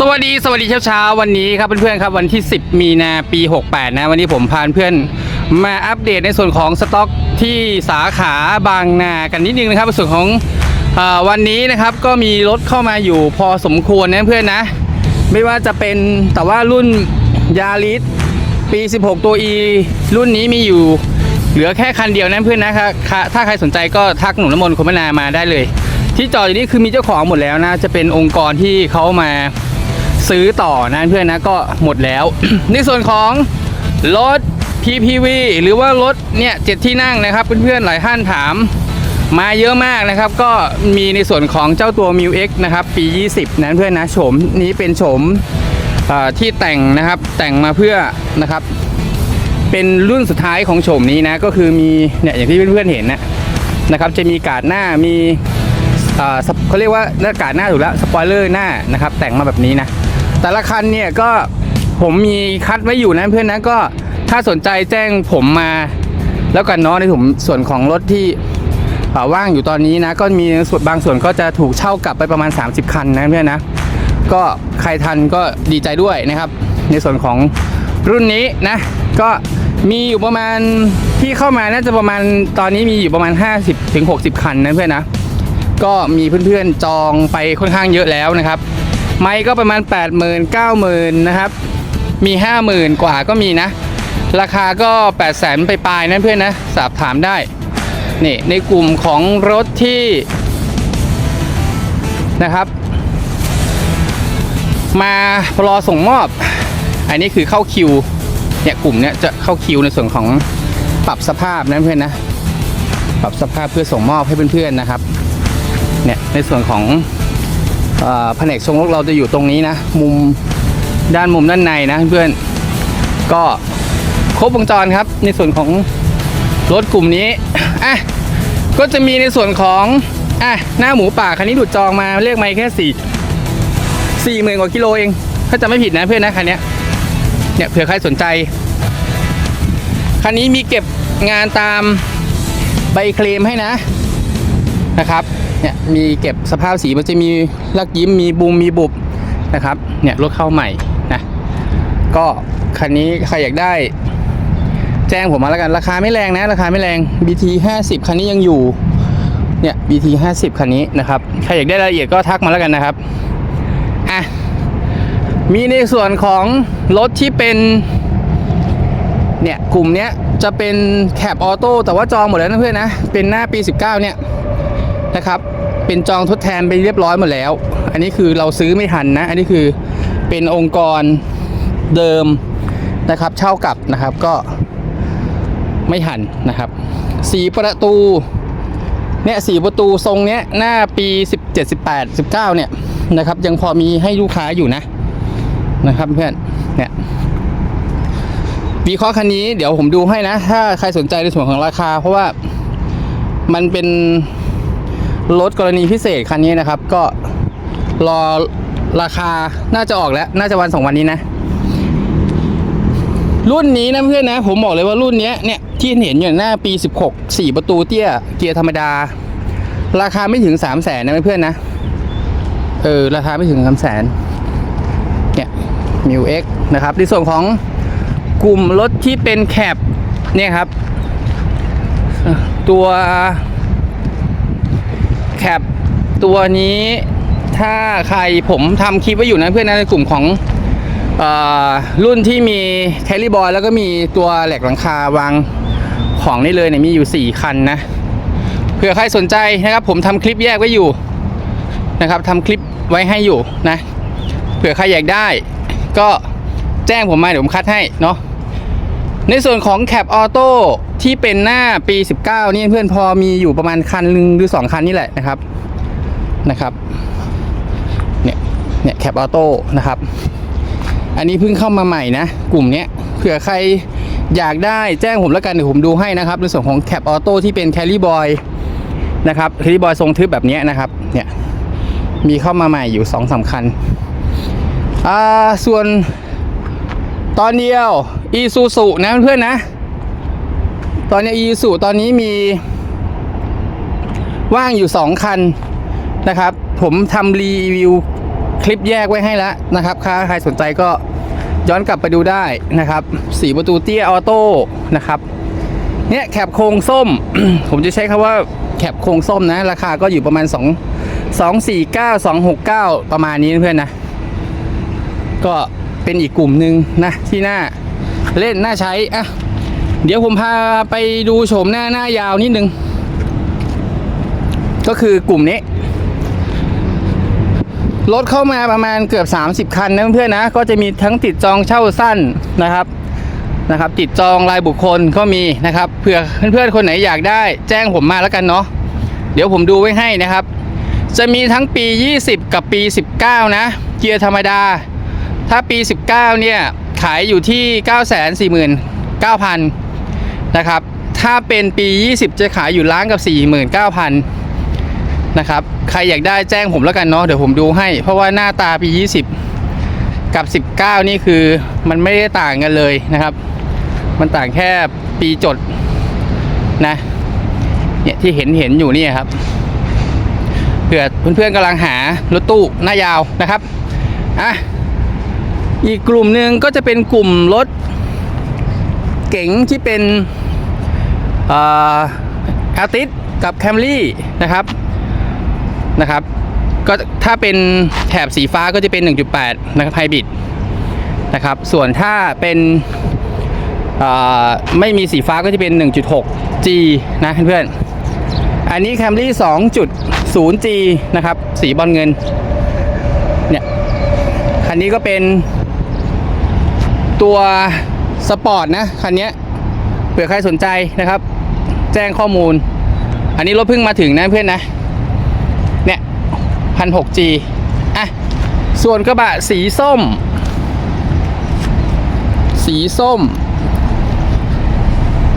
สวัสดีสวัสดีเช้าเช้าๆวันนี้ครับเพื่อนๆครับวันที่ 10 มีนาปี 68 นะ วันนี้ผมพาเพื่อนมาอัปเดตในส่วนของสต็อกที่สาขาบางนากันนิดนึงนะครับในส่วนของอวันนี้นะครับก็มีรถเข้ามาอยู่พอสมควรนะเพื่อนนะ ไม่ว่าจะเป็นแต่ว่ารุ่นยาริสปี 16 ตัว E รุ่นนี้มีอยู่เหลือแค่คันเดียวนะเพื่อนนะครับถ้าใครสนใจก็ทักหนุ่มน้ำมนต์คมนามาได้เลย ที่จอดอยู่นี่คือมีเจ้าของหมดแล้วนะจะเป็นองค์กรที่เขามา ซื้อต่อนะเพื่อนนะก็หมดแล้ว ในส่วนของรถ PPV หรือว่ารถเนี่ยเจ็ดที่นั่งนะครับเพื่อนๆหลายท่านถามมาเยอะมากนะครับ ก็มีในส่วนของเจ้าตัว m ิ X นะครับ ปี 20นะเพื่อนนะโฉมนี้เป็นโฉมที่แต่งนะครับแต่งมาเพื่อนะครับ เป็นรุ่นสุดท้ายของโฉมนี้นะก็คือมีเนี่ยอย่างที่เพื่อนๆเห็นนะนะครับจะมีกาดหน้ามีเอ่อสปเขาเรียกว่าหน้ากาดหน้าถูกแล้วสปอยเลอร์หน้านะครับแต่งมาแบบนี้นะ แต่ละคันเนี่ยก็ผมมีคัดไว้อยู่นะเพื่อนนะก็ถ้าสนใจแจ้งผมมา แล้วกันเนาะในถุมส่วนของรถที่ว่างอยู่ตอนนี้นะ ก็มีส่วนบางส่วนก็จะถูกเช่ากลับไปประมาณ 30 คันนะเพื่อนนะก็ใครทันก็ดีใจด้วยนะครับ ในส่วนของรุ่นนี้นะ ก็มีอยู่ประมาณที่เข้ามาน่าจะประมาณตอนนี้มีอยู่ประมาณ 50ถึง60 คันนะเพื่อนนะก็มีเพื่อนๆจองไปค่อนข้างเยอะแล้วนะครับ ไม้ก็ประมาณ 8 0 0 0 0 9 0 0 0 นะครับ มี 50,000 กว่าก็มีนะ ราคาก็8 0 0 0 0ไปปลายๆนเพื่อนนะ สอบถามได้ นี่ ในกลุ่มของรถที่นะครับ มารอส่งมอบ อันนี้คือเข้าคิว เนี่ยกลุ่มเนี้ยจะเข้าคิวในส่วนของปรับสภาพนะเพื่อนนะ ปรับสภาพเพื่อส่งมอบให้เพื่อนๆนะครับ เนี่ยในส่วนของ แผนกทรงรถเราจะอยู่ตรงนี้นะ มุมด้านมุมด้านในนะเพื่อนก็ครบวงจรครับ ในส่วนของรถกลุ่มนี้อะก็จะมีในส่วนของอะหน้าหมูป่าคันนี้ดูดจองมาเรียกไม่แค่สี่สี่หมื่นกว่ากิโลเองถ้าจะไม่ผิดนะเพื่อนนะคันนี้เนี่ยเผื่อใครสนใจ คันนี้มีเก็บงานตามใบเคลมให้นะนะครับ เนี่ยมีเก็บสภาพสีมันจะมีลักยิ้มมีบูมมีบุบนะครับ เนี่ยรถเข้าใหม่นะก็คันนี้ใครอยากได้ แจ้งผมมาแล้วกันราคาไม่แรงนะ ราคาไม่แรง BT 50คันนี้ยังอยู่เนี่ย BT 50คันนี้นะครับใครอยากได้รายละเอียดก็ทักมาแล้วกันนะครับอะมีในส่วนของรถที่เป็นเนี่ยกลุ่มเนี้ยจะเป็นแคปออโต้แต่ว่าจองหมดแล้วนะเพื่อนนะ เป็นหน้าปี 19 เนี่ยนะครับ เป็นจองทดแทนไปเรียบร้อยหมดแล้ว อันนี้คือเราซื้อไม่ทันนะ อันนี้คือเป็นองค์กรเดิมนะครับ เช่ากลับนะครับก็ไม่ทันนะครับสีประตูเนี่ยสีประตูทรงเนี้ยหน้าปี 17 18 19 เนี่ยนะครับ ยังพอมีให้ลูกค้าอยู่นะนะครับเพื่อนเนี่ยวิเคราะห์คันนี้เดี๋ยวผมดูให้นะ ถ้าใครสนใจในส่วนของราคา เพราะว่ามันเป็น รถกรณีพิเศษคันนี้นะครับ ก็รอราคาน่าจะออกแล้ว น่าจะวันสองวันนี้นะ รุ่นนี้นะเพื่อนนะ ผมบอกเลยว่ารุ่นนี้เนี่ยที่เห็นอยู่หน้าปี 16 4 ประตูเตี้ย เกียร์ธรรมดา ราคาไม่ถึง3 0 0แสนนะเพื่อนนะ เออ ราคาไม่ถึง3 0 0แสนเนี่ยมิวเอ็กนะครับ ในส่วนของกลุ่มรถที่เป็นแคปเนี่ยครับ ตัว แคปตัวนี้ถ้าใครผมทำคลิปไว้อยู่นะเพื่อนนะในกลุ่มของอรุ่นที่มีแคลรี่บอยแล้วก็มีตัวแหลกหลังคาวางของนี่เลยเนี่ยมีอยู่ 4 คันนะเผื่อใครสนใจนะครับ ผมทำคลิปแยกไว้อยู่นะครับทำคลิปไว้ให้อยู่นะเผื่อใครอยากได้ ก็แจ้งผมมาเดี๋ยวผมคัดให้เนาะ ในส่วนของแคปออโต้ที่เป็นหน้าปี 19 นี่เพื่อนพอมีอยู่ประมาณคันหนึ่งหรือ 2 คันนี่แหละนะครับนะครับเนี่ยเนี่ยแคปออโต้นะครับ อันนี้เพิ่งเข้ามาใหม่นะ กลุ่มเนี้ยเผื่อใครอยากได้แจ้งผมแล้วกันเดี๋ยวผมดูให้นะครับ ในส่วนของแคปออโต้ที่เป็นแคลรี่บอยนะครับแคลรี่บอยทรงทึบแบบนี้นะครับเนี่ยมีเข้ามาใหม่อยู่2อสาคัญอ่าส่วนตอนเดียว อีซูซูนะเพื่อนๆนะ ตอนนี้อีซูซูตอนนี้มี ว่างอยู่2คันนะครับ ผมทำรีวิวคลิปแยกไว้ให้แล้วนะครับใครสนใจก็ย้อนกลับไปดูได้นะครับสีประตูเตี้ยออโต้นะครับเนี่ยแคปโครงส้ม ผมจะใช้คำว่าแคปโครงส้มนะ ราคาก็อยู่ประมาณ 2 2 4 9 2 6 9 ประมาณนี้เพื่อนนะ ก็เป็นอีกกลุ่มหนึ่งนะที่หน่า เล่นน่าใช้อะเดี๋ยวผมพาไปดูโฉมหน้าหน้ายาวนิดนึง ก็คือกลุ่มนี้รถเข้ามาประมาณเกือบ 30 คันนะเพื่อนๆนะ ก็จะมีทั้งติดจองเช่าสั้นนะครับนะครับ ติดจองรายบุคคลก็มีนะครับเผื่อเพื่อนๆคนไหนอยากได้แจ้งผมมาแล้วกันเนาะเดี๋ยวผมดูไว้ให้นะครับ จะมีทั้งปี 20 กับปี 19 นะ เกียร์ธรรมดา ถ้าปี 19 เนี่ย ขายอยู่ที่ 949,000 นะครับ ถ้าเป็นปี 20 จะขายอยู่ล้านกับ 49,000 นะครับ ใครอยากได้แจ้งผมแล้วกันเนาะเดี๋ยวผมดูให้ เพราะว่าหน้าตาปี 20 กับ 19 นี่คือมันไม่ได้ต่างกันเลยนะครับ มันต่างแค่ปีจดนะเนี่ยที่เห็นเห็นอยู่นี่ครับเผื่อเพื่อนๆกำลังหารถตู้หน้ายาวนะครับอะ อีกกลุ่มหนึ่งก็จะเป็นกลุ่มรถเก๋งที่เป็นอ่ออาติสกับแคมรี่นะครับนะครับก็ถ้าเป็นแถบสีฟ้าก็จะเป็น 1.8 นะครับไฮบริดนะครับ ส่วนถ้าเป็นไม่มีสีฟ้าก็จะเป็น 1.6 G นะเพื่อนๆอันนี้ Camry 2.0G นะครับ สีบอลเงินเนี่ยคันนี้ก็เป็น ตัวสปอร์ตนะคันนี้เผื่อใครสนใจนะครับ แจ้งข้อมูล อันนี้รถเพิ่งมาถึงนะเพื่อนนะ เนี่ยพันหกจีอะ ส่วนกระบะสีส้ม สีส้ม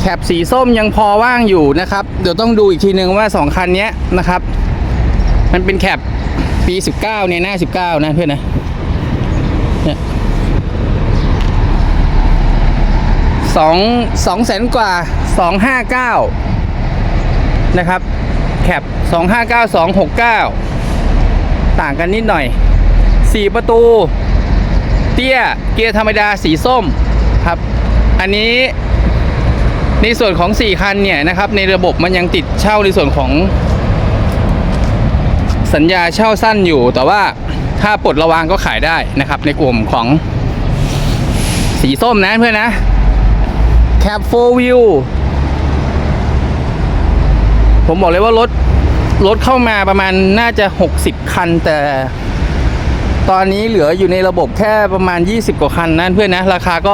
แคปสีส้มยังพอว่างอยู่นะครับ เดี๋ยวต้องดูอีกทีนึงว่าสองคันนี้นะครับ มันเป็นแคปปี 19 เนี่ยหน้า 19 นะเพื่อนนะ เนี่ย สองสองแสนกว่าสองห้าเก้านะครับแคปสองห้าเก้าสองหกเก้าต่างกันนิดหน่อยสี่ประตู เตี้ยเกียร์ธรรมดาสีส้มครับ อันนี้ในส่วนของ 4 คันเนี่ยนะครับ ในระบบมันยังติดเช่าในส่วนของ สัญญาเช่าสั้นอยู่ แต่ว่าถ้าปลดระวางก็ขายได้นะครับ ในกลุ่มของสีส้มนะเพื่อนนะ คปโฟวิวผมบอกเลยว่ารถ รถเข้ามาประมาณน่าจะ 60 คัน แต่ตอนนี้เหลืออยู่ในระบบแค่ประมาณ 20 กว่าคันนะเพื่อนนะ ราคาก็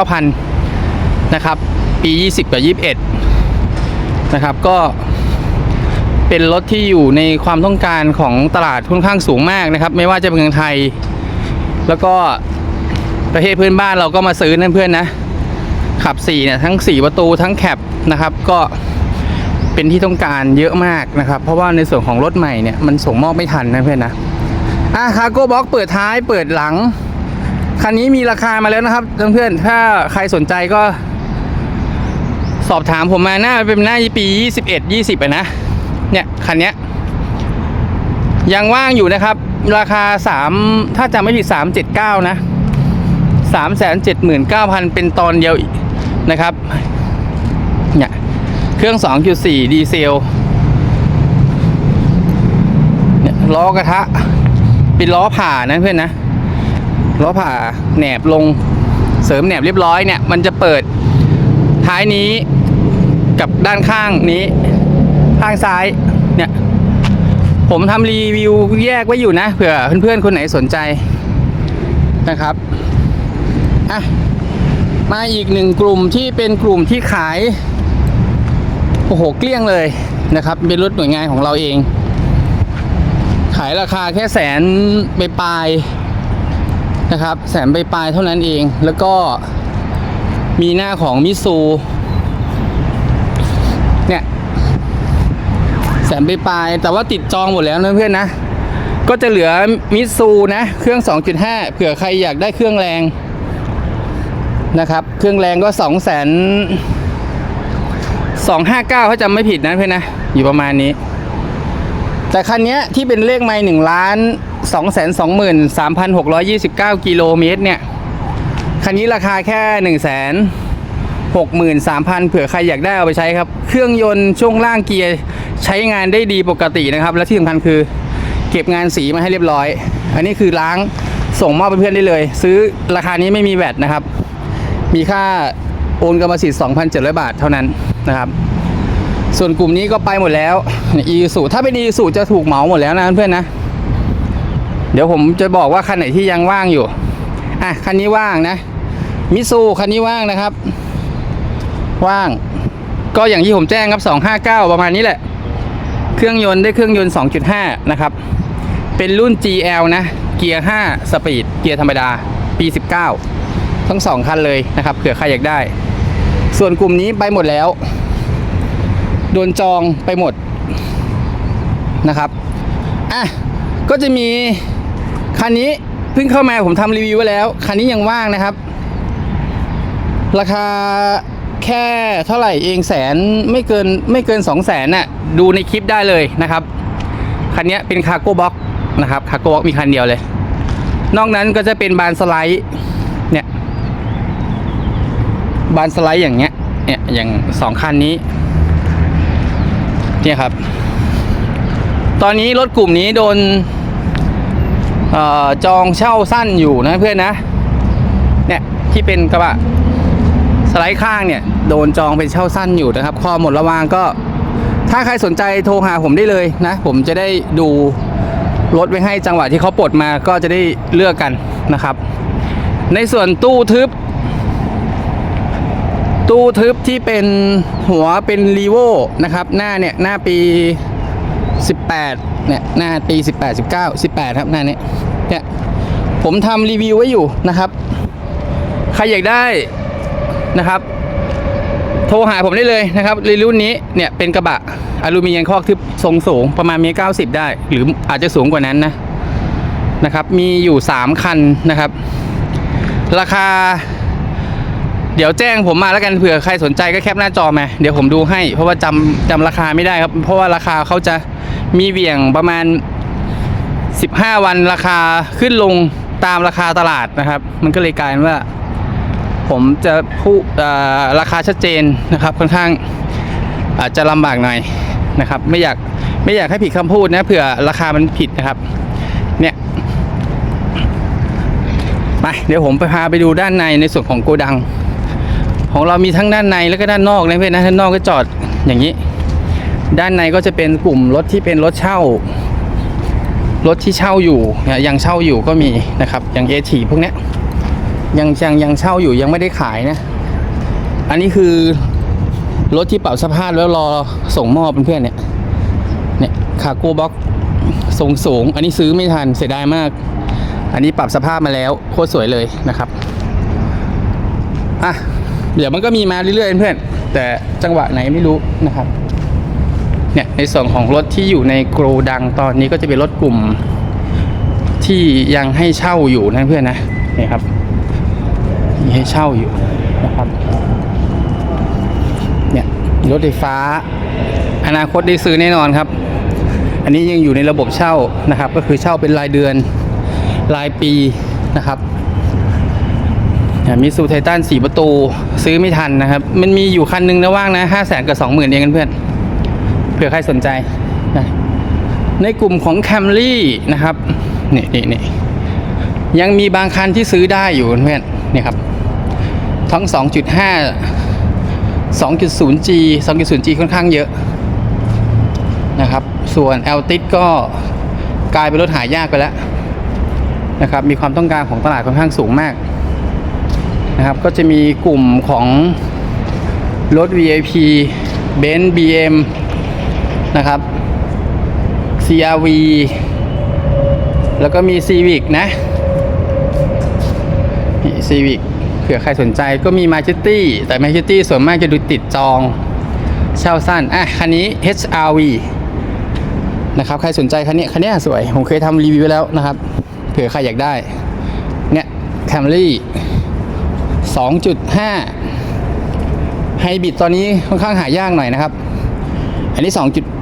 669,000 นะครับ ปี 20 กับ 21 นะครับ ก็เป็นรถที่อยู่ในความต้องการของตลาดค่อนข้างสูงมากนะครับ ไม่ว่าจะเป็นเมืองไทย แล้วก็ประเทศเพื่อนบ้านเราก็มาซื้อนั่นเพื่อนนะ ขับ4เนี่ยทั้ง 4 ประตูทั้งแคปนะครับก็เป็นที่ต้องการเยอะมากนะครับ เพราะว่าในส่วนของรถใหม่เนี่ยมันส่งมอบไม่ทันนะเพื่อนนะอะคาร์โก้บ็อกเปิดท้ายเปิดหลัง คันนี้มีราคามาแล้วนะครับเพื่อนๆถ้าใครสนใจก็ สอบถามผมมาหน้าเป็นหน้าปี 21 20อะนะเนี่ยคันเนี้ยยังว่างอยู่นะครับ ราคา 3 ถ้าจำไม่ผิด 379 นะ 379,000 เป็นตอนเดียวอีก นะครับเนี่ยเครื่อง 2.4 ดีเซลเนี่ยล้อกระทะเป็นล้อผ่านะเพื่อนนะล้อผ่าแหนบลงเสริมแหนบเรียบร้อยเนี่ย มันจะเปิดท้ายนี้กับด้านข้างนี้ ข้างซ้ายเนี่ย ผมทำรีวิวแยกไว้อยู่นะเผื่อเพื่อนๆคนไหนสนใจนะครับอะ มาอีกหนึ่งกลุ่มที่เป็นกลุ่มที่ขาย โอ้โห เกลี้ยงเลยนะครับ เป็นรถหน่วยงานของเราเอง ขายราคาแค่แสนไปปลายนะครับ แสนไปปลายเท่านั้นเอง แล้วก็มีหน้าของมิซูเนี่ยแสนไปปลาย แต่ว่าติดจองหมดแล้วนะเพื่อนนะ ก็จะเหลือมิซูนะ เครื่อง 2.5 เผื่อใครอยากได้เครื่องแรง นะครับ เครื่องแรงก็2 0 0 0 0 259ถ้าจำไม่ผิดนะเพื่อนนะ อยู่ประมาณนี้ แต่คันนี้ที่เป็นเลขไม่หนึ่งล้าน223,629กิโลเมตรเนี่ย คันนี้ราคาแค่1 6 3 0 0 0เผื่อใครอยากได้เอาไปใช้ครับ เครื่องยนต์ช่วงล่างเกียร์ใช้งานได้ดีปกตินะครับ และที่สำคัญคือเก็บงานสีมาให้เรียบร้อย อันนี้คือล้างส่งมอบไปเพื่อนได้เลย ซื้อราคานี้ไม่มีแวตนะครับ มีค่าโอนกรรมสิทธิ์ 2,700 บาทเท่านั้นนะครับ ส่วนกลุ่มนี้ก็ไปหมดแล้วอีสูถ้าเป็นอีสูจะถูกเหมาหมดแล้วนะเพื่อนนะ เดี๋ยวผมจะบอกว่าคันไหนที่ยังว่างอยู่ อะ คันนี้ว่างนะ มิซูคันนี้ว่างนะครับ ว่าง ก็อย่างที่ผมแจ้งครับ 259 ประมาณนี้แหละ เครื่องยนต์ได้เครื่องยนต์ 2.5 นะครับ เป็นรุ่น GL นะ เกียร์ 5 สปีด เกียร์ธรรมดา ปี 19 ทั้งสองคันเลยนะครับเผื่อใครอยากได้ ส่วนกลุ่มนี้ไปหมดแล้ว โดนจองไปหมดนะครับอะก็จะมีคันนี้เพิ่งเข้ามาผมทำรีวิวไว้แล้ว คันนี้ยังว่างนะครับ ราคาแค่เท่าไหร่เองแสนไม่เกินไม่เกิน2 0 0แสนน่ะดูในคลิปได้เลยนะครับ คันนี้เป็นคาร์โก้บ็อกนะครับคาร์โก้บ็อกมีคันเดียวเลย นอกนั้นก็จะเป็นบานสไลด์ บานสไลด์อย่างเงี้ยเนี่ยอย่างสองคันนี้เนี่ยครับ ตอนนี้รถกลุ่มนี้โดนออจองเช่าสั้นอยู่นะเพื่อนนะเนี่ยที่เป็นกระบะสไลด์ข้างเนี่ยโดนจองเป็นเช่าสั้นอยู่นะครับคอหมดระวางก็ ถ้าใครสนใจโทรหาผมได้เลยนะ ผมจะได้ดูรถไว้ให้จังหวะที่เขาปลดมาก็จะได้เลือกกันนะครับ ในส่วนตู้ทึบ ตู้ทึบที่เป็นหัวเป็นรีโวนะครับ หน้าเนี่ยหน้าปี 18เนี่ยหน้าปี 18 19 18 ครับหน้านี้เนี่ยผมทำรีวิวไว้อยู่นะครับ ใครอยากได้นะครับ โทรหาผมได้เลยนะครับรุ่นนี้เนี่ยเป็นกระบะอลูมิเนียมคอกทึบทรงสูงประมาณเมตรเก้าสิบได้ หรืออาจจะสูงกว่านั้นนะนะครับ มีอยู่ 3 คันนะครับ ราคา เดี๋ยวแจ้งผมมาแล้วกันเผื่อใครสนใจก็แคปหน้าจอมาเดี๋ยวผมดูให้ เพราะว่าจำจำราคาไม่ได้ครับ เพราะว่าราคาเขาจะมีเหวี่ยงประมาณ 15 วันราคาขึ้นลงตามราคาตลาดนะครับ มันก็เลยกลายเป็นว่า ผมจะพูดราคาชัดเจนนะครับ ค่อนข้างอาจจะลำบากหน่อยนะครับ ไม่อยากไม่อยากให้ผิดคำพูดนะเผื่อราคามันผิดนะครับ เนี่ยไปเดี๋ยวผมไปพาไปดูด้านในในส่วนของโกดัง ของเรามีทั้งด้านในแล้วก็ด้านนอกนะเพื่อนนะด้านนอกก็จอดอย่างนี้ ด้านในก็จะเป็นกลุ่มรถที่เป็นรถเช่ารถที่เช่าอยู่ยังเช่าอยู่ก็มีนะครับอย่างเอทีพวกเนี้ยยังยังยังเช่าอยู่ยังไม่ได้ขายนะ อันนี้คือรถที่ปรับสภาพแล้วรอส่งมอบเพื่อนๆเนี่ยเนี่ยคาโก้บ็อกทรงสูง อันนี้ซื้อไม่ทันเสียดายมาก อันนี้ปรับสภาพมาแล้วโคตรสวยเลยนะครับอะ เดี๋ยวมันก็มีมาเรื่อยๆเพื่อนแต่จังหวะไหนไม่รู้นะครับเนี่ยในส่วนของรถที่อยู่ในโกรดังตอนนี้ก็จะเป็นรถกลุ่มที่ยังให้เช่าอยู่นะเพื่อนนะนี่ครับมีให้เช่าอยู่นะครับเนี่ยรถไฟฟ้า อนาคตได้ซื้อแน่นอนครับ อันนี้ยังอยู่ในระบบเช่านะครับ ก็คือเช่าเป็นรายเดือนรายปีนะครับ มิซูไททันสีประตูซื้อไม่ทันนะครับ มันมีอยู่คันหนึงนะว่างนะห้าแสนกับสองหมื่นเองกันเพื่อน เผื่อใครสนใจนะในกลุ่มของ Camry นะครับ นี่นี่นี่ยังมีบางคันที่ซื้อได้อยู่เพื่อนนี่ครับ ทั้ง 2.5 2.0G 2.0G ค่อนข้างเยอะนะครับ ส่วน l t i ก็กลายเป็นรถหายากไปแล้วนะครับ มีความต้องการของตลาดค่อนข้างสูงมาก นะครับ ก็จะมีกลุ่มของรถ VIP Benz BM นะครับ CRV แล้วก็มี Civic นะซีวิกเผื่อใครสนใจก็มีมาจิตี้แต่มาจิตี้ส่วนมากจะดูติดจองเช่าสั้น อะ คันนี้ HRV นะครับ ใครสนใจคันนี้ คันนี้สวย ผมเคยทำรีวิวไว้แล้วนะครับ เผื่อใครอยากได้ เนี่ย Camry 2.5ไฮบริดตอนนี้ค่อนข้างหายากหน่อยนะครับ อันนี้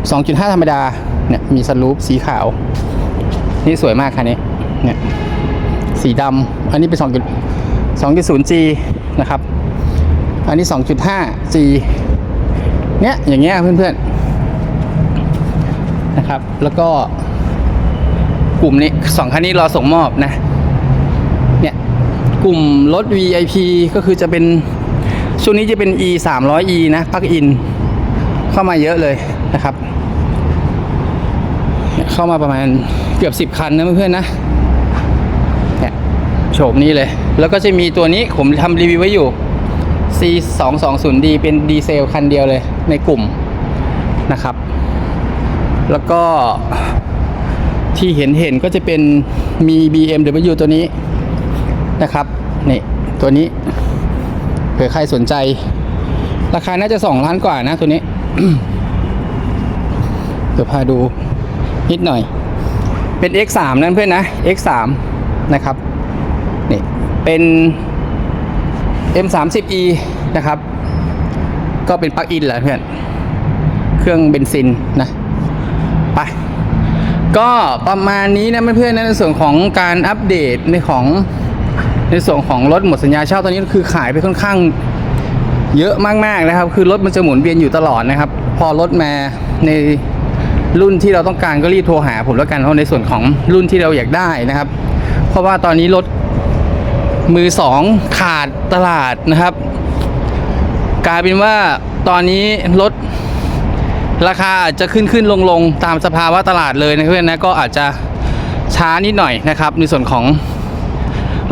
2.2.5 ธรรมดาเนี่ยมีสลูปสีขาว นี่สวยมากคันนี้เนี่ยสีดำอันนี้เป็น2 2.0G นะครับ อันนี้ 2.5G เนี่ยอย่างเงี้ยเพื่อนๆนะครับ แล้วก็กลุ่มนี้สองคันนี้รอส่งมอบนะ กลุ่มรถ VIP ก็คือจะเป็นช่วงนี้จะเป็น e 3 0 0 e นะพักอิน เข้ามาเยอะเลยนะครับ เข้ามาประมาณเกือบ 10 คันนะเพื่อนๆนะเนี่ยโฉมนี้เลย แล้วก็จะมีตัวนี้ผมทำรีวิวไว้อยู่ C 2 2 0 D เป็นดีเซลคันเดียวเลยในกลุ่มนะครับ แล้วก็ที่เห็นเห็นก็จะเป็นมี BMW ตัวนี้ นะครับนี่ตัวนี้เผื่อใครสนใจ ราคาน่าจะ2ล้านกว่านะตัวนี้เดี๋ยวพาดูนิดหน่อย เป็น X3 นั่นเพื่อนนะ X3 นะครับนี่เป็น M30e นะครับ ก็เป็นปลั๊กอินแหละเพื่อนเครื่องเบนซินนะไปก็ประมาณนี้นะเพื่อนๆนะในส่วนของการอัปเดตในของ ในส่วนของรถหมดสัญญาเช่าตอนนี้คือขายไปค่อนข้างเยอะมากๆนะครับ คือรถมันจะหมุนเวียนอยู่ตลอดนะครับ พอรถมาในรุ่นที่เราต้องการก็รีบโทรหาผมแล้วกันเพราะในส่วนของรุ่นที่เราอยากได้นะครับ เพราะว่าตอนนี้รถมือสองขาดตลาดนะครับ กลายเป็นว่าตอนนี้รถราคาอาจจะขึ้นขึ้นลงลงตามสภาวะตลาดเลยนะเพื่อนนะก็อาจจะช้านิดหน่อยนะครับ ในส่วนของ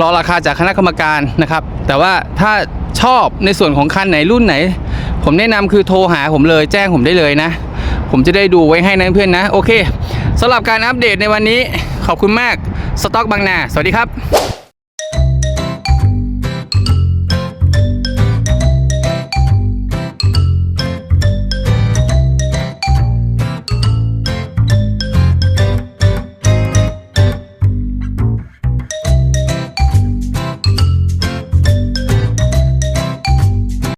รอราคาจากคณะกรรมการนะครับ แต่ว่าถ้าชอบในส่วนของคันไหนรุ่นไหน ผมแนะนำคือโทรหาผมเลยแจ้งผมได้เลยนะ ผมจะได้ดูไว้ให้นะเพื่อนนะ โอเคสำหรับการอัปเดตในวันนี้ขอบคุณมากสต็อกบางนา สวัสดีครับ